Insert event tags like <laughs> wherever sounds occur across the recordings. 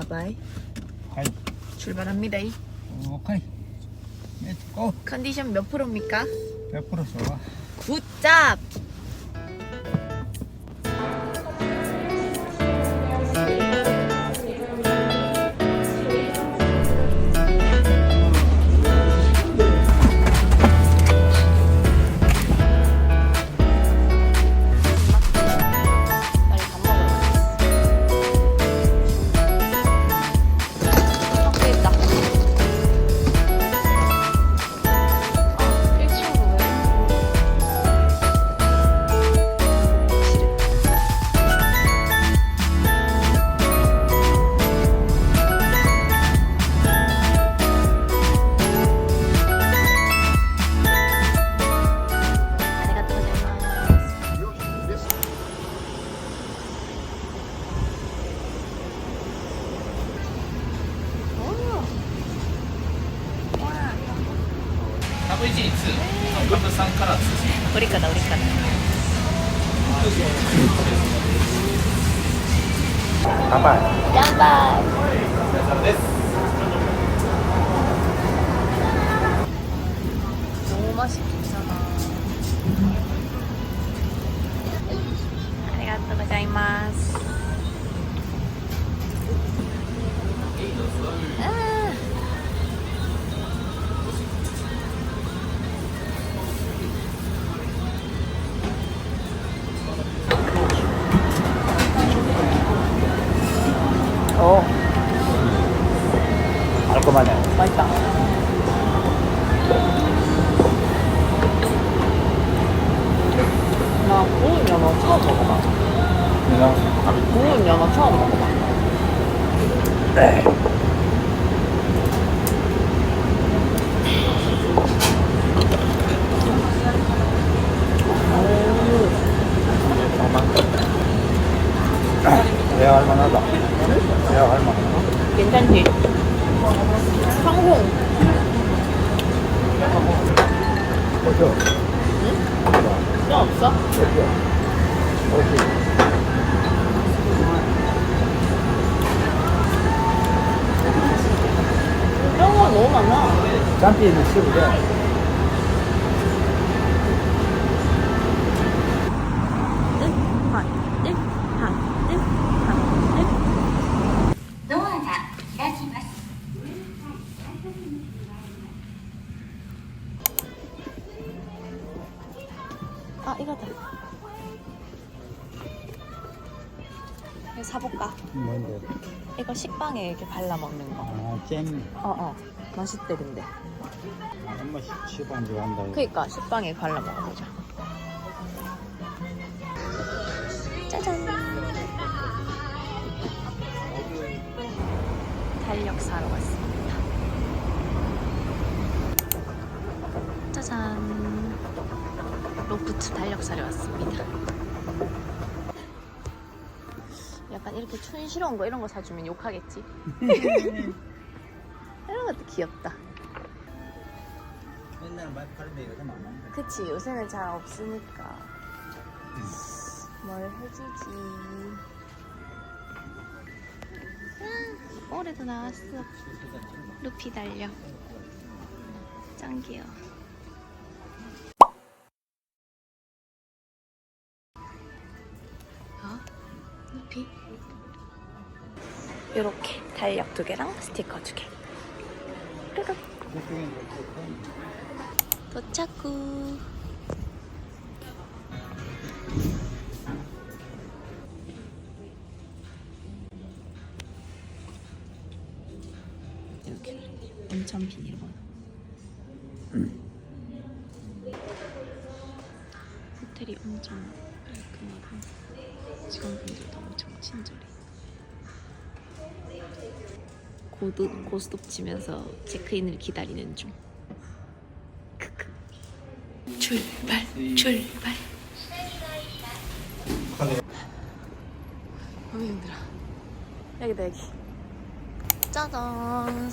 바바이. 하이. 출발합니다. 오케이. 렛츠고. 어, 네, 컨디션 몇 프로입니까? 100% 좋아. 굿잡! 우리 거다 우리 거다.乾杯。 나 구운 연어 처음 먹어봐. 그냥 구운 연어 처음 먹어봐. 네. 내가 할만하다. 내가 할만하다. 괜찮지? 상홍. 어때? 뼈 없어? 어때? 뼈가 너무 많아. 짬뽕이 씹으돼 아, 이거다. 이거 사볼까? 뭔데? 이거 식빵에 이렇게 발라 먹는 거. 아, 잼. 어, 어. 맛있대, 근데. 한 번씩 시간 좋아한다. 이거. 그니까, 식빵에 발라 먹어보자. 짜잔. 달력 사러 왔습니다. 짜잔. 로프트 달력 사러 왔습니다. 약간 이렇게 촌스러운 거 이런 거 사주면 욕하겠지? <laughs> 이런 것도 귀엽다. 옛날에 많이 팔는데 요새 안 먹는다. 그치 요새는 잘 없으니까 뭘 해주지 아, 올해도 나왔어 루피 달려 짱 귀여워 루피 요렇게 달력 두 개랑 스티커 두 개. 르륵. 도착 후. 이렇게 엄청 비밀번호. 호텔이 엄청 깔끔하고 직원분들도 친절해. 고도, 고스톱 치면서 체크인을 기다리는 중. 크크. 출발, 출발. 너무 힘들어. 여기다, 여기. 짜잔.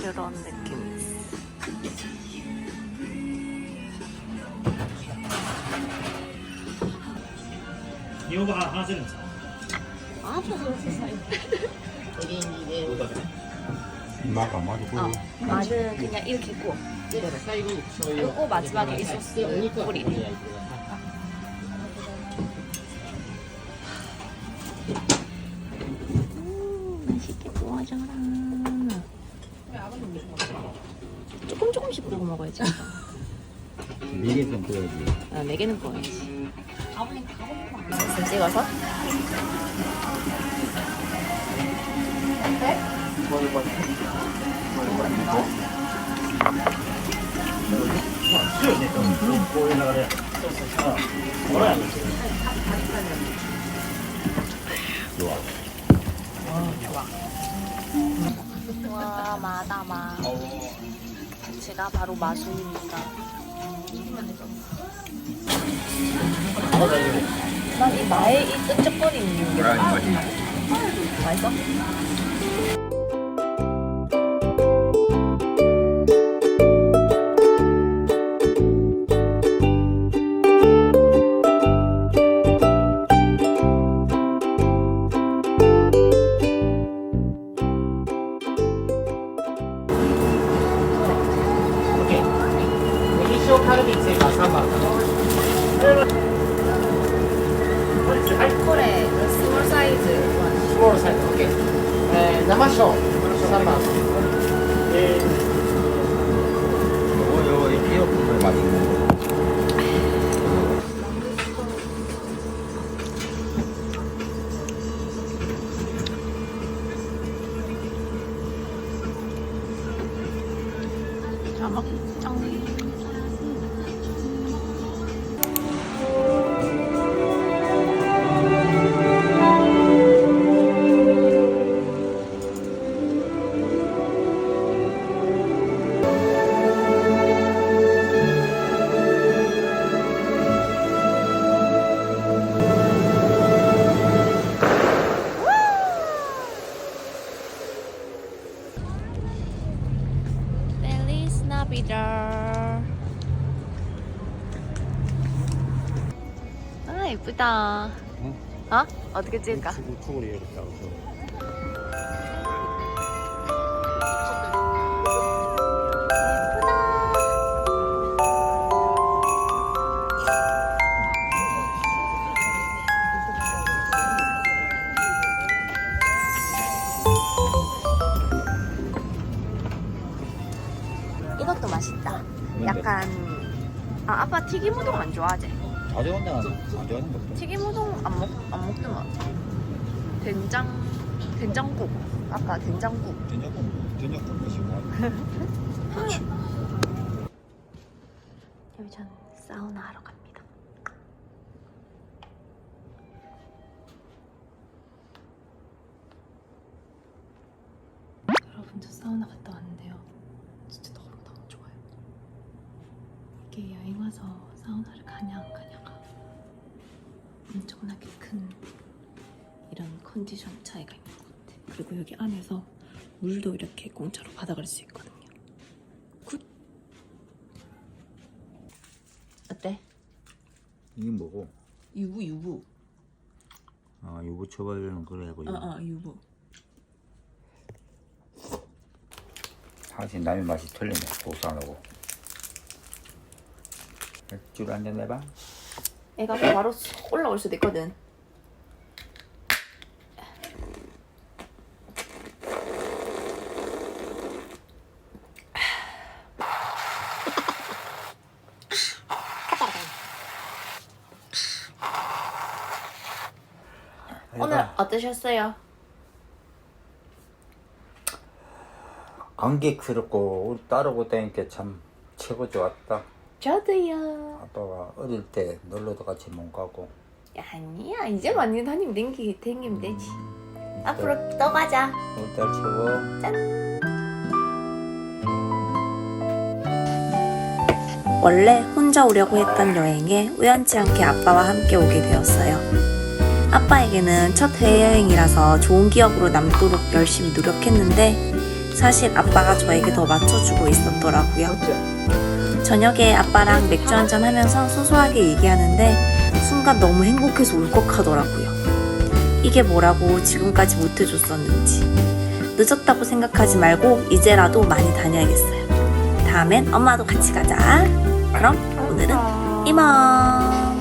이런 느낌. 요거 하나, 하나 쓰는 아파서 세상에. 우리 이제 마가 맞아. 보여. 맛은 어, 그냥 이렇게 있고. 그리고 마지막에 음, 맛있게 구워져라. 조금 조금씩 구워 먹어야지. 이게 좀 보여야지. 아, 네 개는 구워야지. 찍어서. 와 마다마 제가 바로 마술입니다 난 이 마의 이 끈적거리는 게 아, 맛있나? 맛있어? 오케이. 미쇼 카르빅스가 3만 원. これスモールサイズスモールサイズ OK。えー、生塩3番。えー 요거 요거 이렇게 맛있는 거. 자 먹 Navidad. 아 예쁘다. 응? 어? 어떻게 찍을까? 유튜브로 해야겠다. 그래서. 튀김 우동 안 좋아하지? 온다 안 좋아하는 것도. 튀김 우동 안 먹안 같아. 된장 된장국 아까 된장국. 저녁은 저녁 것이고. 여기 전 사우나 하러 갑니다. 여러분 저 사우나 갔다 왔는데요. 진짜 너무 너무 좋아요. 와서 사우나를 가냐 안 가냐가 엄청나게 큰 이런 컨디션 차이가 있는 것 같아. 그리고 여기 안에서 물도 이렇게 공짜로 받아갈 수 있거든요. 굿. 어때? 이게 뭐고? 유부 유부. 아 유부 처벌은 그래 하고. 어어 유부. 사실 남의 맛이 틀리네. 고소하고. 맥주를 한잔 해봐. 애가 바로 쏙 올라올 수도 있거든. 오늘 어떠셨어요? 감격스럽고 우리 따르고 다니까 참 최고 좋았다. 저도요. 아빠가 어릴 때 놀러도 같이 못 가고. 아니야 이제 많이 다니면 댕기 댕기면 되지. 앞으로 또 가자. 우리 딸 최고. 원래 혼자 오려고 했던 여행에 우연치 않게 아빠와 함께 오게 되었어요. 아빠에게는 첫 해외여행이라서 좋은 기억으로 남도록 열심히 노력했는데 사실 아빠가 저에게 더 맞춰주고 있었더라고요. 저녁에 아빠랑 맥주 한잔 하면서 소소하게 얘기하는데 순간 너무 행복해서 울컥하더라고요. 이게 뭐라고 지금까지 못해줬었는지. 늦었다고 생각하지 말고 이제라도 많이 다녀야겠어요. 다음엔 엄마도 같이 가자. 그럼 오늘은 이만.